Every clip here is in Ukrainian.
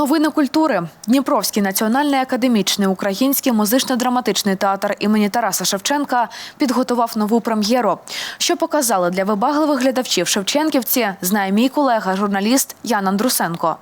Новини культури. Дніпровський національний академічний український музично-драматичний театр імені Тараса Шевченка підготував нову прем'єру. Що показали для вибагливих глядачів Шевченківці, знає мій колега, журналіст Ян Андрусенко.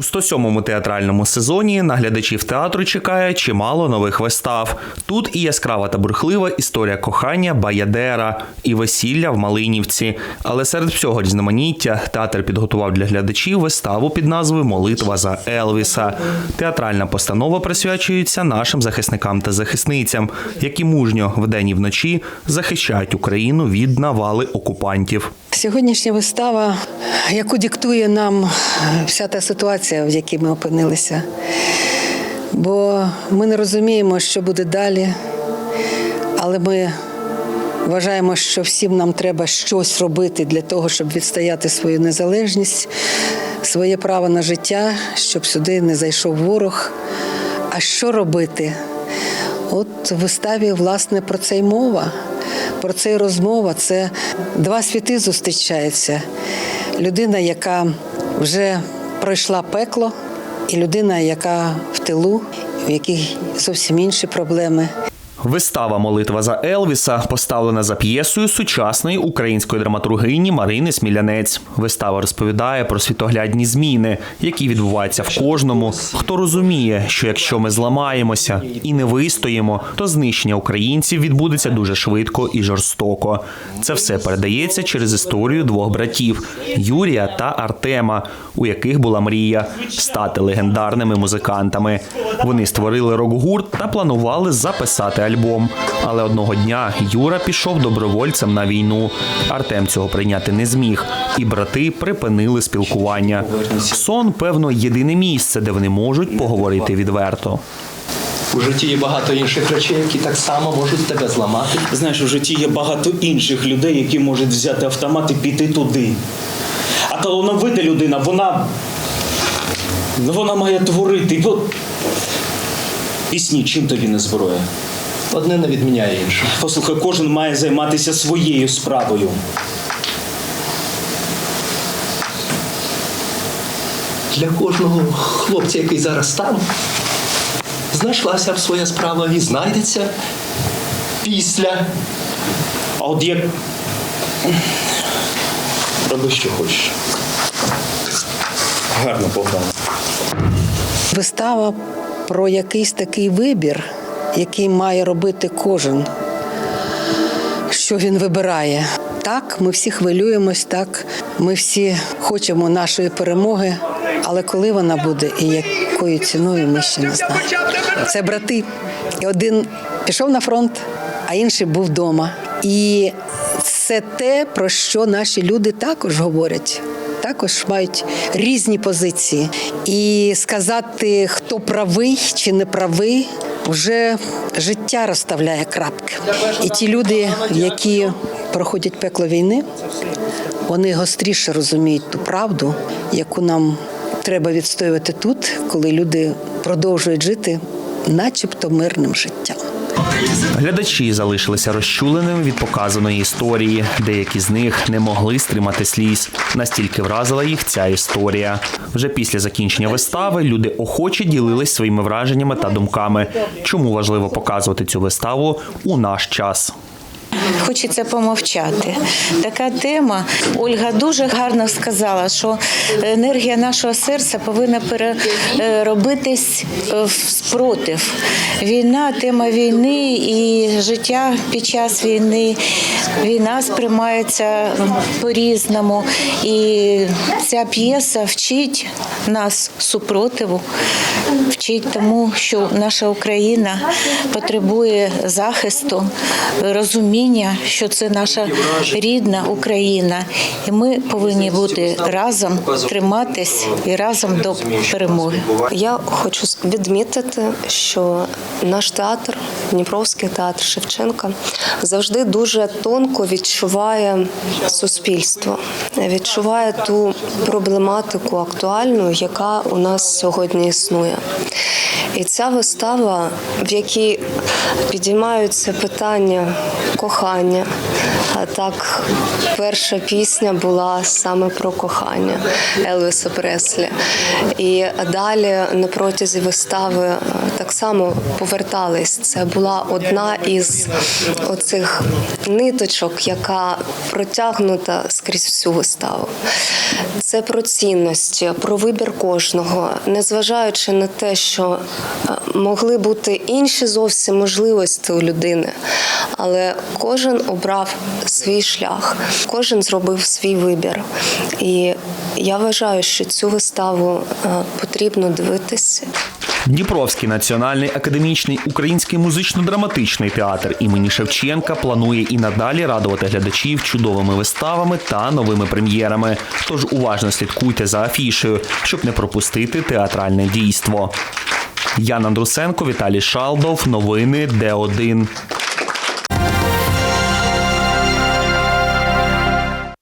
У 107-му театральному сезоні на глядачів театру чекає чимало нових вистав. Тут і яскрава та бурхлива історія кохання Баядера, і весілля в Малинівці. Але серед всього різноманіття театр підготував для глядачів виставу під назвою Молитва за Елвіса. Театральна постанова присвячується нашим захисникам та захисницям, які мужньо вдень і вночі захищають Україну від навали окупантів. Сьогоднішня вистава, яку диктує нам вся та ситуація, в якій ми опинилися. Бо ми не розуміємо, що буде далі, але ми вважаємо, що всім нам треба щось робити для того, щоб відстояти свою незалежність, своє право на життя, щоб сюди не зайшов ворог. А що робити? От в виставі, власне, про це й мова. Про це й розмова. Це два світи зустрічаються. Людина, яка вже пройшла пекло, і людина, яка в тилу, в якій зовсім інші проблеми. Вистава Молитва за Елвіса поставлена за п'єсою сучасної української драматургині Марини Смілянець. Вистава розповідає про світоглядні зміни, які відбуваються в кожному, хто розуміє, що якщо ми зламаємося і не вистоїмо, то знищення українців відбудеться дуже швидко і жорстоко. Це все передається через історію двох братів Юрія та Артема, у яких була мрія стати легендарними музикантами. Вони створили рок-гурт та планували записати альбом. Але одного дня Юра пішов добровольцем на війну. Артем цього прийняти не зміг, і брати припинили спілкування. Сон, певно, єдине місце, де вони можуть поговорити відверто. У житті є багато інших речей, які так само можуть тебе зламати. Знаєш, у житті є багато інших людей, які можуть взяти автомат і піти туди. А талановита людина, вона. Вона має творити. І от Пісні, чим тобі не зброя? Одне не відміняє інше. Послухай, кожен має займатися своєю справою. Для кожного хлопця, який зараз там, знайшлася б своя справа і знайдеться після. А от як. Роби, що хочеш. Гарно, Богдан. Вистава про якийсь такий вибір, який має робити кожен, що він вибирає. Так, ми всі хвилюємось, так, ми всі хочемо нашої перемоги, але коли вона буде і якою ціною, ми ще не знаємо. Це брати. І один пішов на фронт, а інший був вдома. І це те, про що наші люди також говорять. Також мають різні позиції. І сказати, хто правий чи не правий, вже життя розставляє крапки. І ті люди, які проходять пекло війни, вони гостріше розуміють ту правду, яку нам треба відстоювати тут, коли люди продовжують жити, начебто мирним життям. Глядачі залишилися розчуленими від показаної історії. Деякі з них не могли стримати сліз. Настільки вразила їх ця історія. Вже після закінчення вистави люди охоче ділились своїми враженнями та думками. Чому важливо показувати цю виставу у наш час? Хочеться помовчати. Така тема. Ольга дуже гарно сказала, що енергія нашого серця повинна переробитись в спротив. Війна, тема війни і життя під час війни. Війна сприймається по-різному. І ця п'єса вчить нас супротиву, вчить тому, що наша Україна потребує захисту, розуміння, що це наша рідна Україна, і ми повинні бути разом, триматись і разом до перемоги. Я хочу відмітити, що наш театр, Дніпровський театр Шевченка, завжди дуже тонко відчуває суспільство, відчуває ту проблематику актуальну, яка у нас сьогодні існує. І ця вистава, в якій підіймаються питання кохання, А так, перша пісня була саме про кохання Елвіса Преслі. І далі на протязі вистави е, так само повертались. Це була одна із оцих ниточок, яка протягнута скрізь всю виставу. Це про цінності, про вибір кожного, незважаючи на те, що е, могли бути інші зовсім можливості у людини, але кожен обрав свій шлях, кожен зробив свій вибір. І я вважаю, що цю виставу е, потрібно дивитися. Дніпровський національний академічний український музично-драматичний театр імені Шевченка планує і надалі радувати глядачів чудовими виставами та новими прем'єрами. Тож уважно слідкуйте за афішею, щоб не пропустити театральне дійство. Ян Андрусенко, Віталій Шалдов. Новини Д1.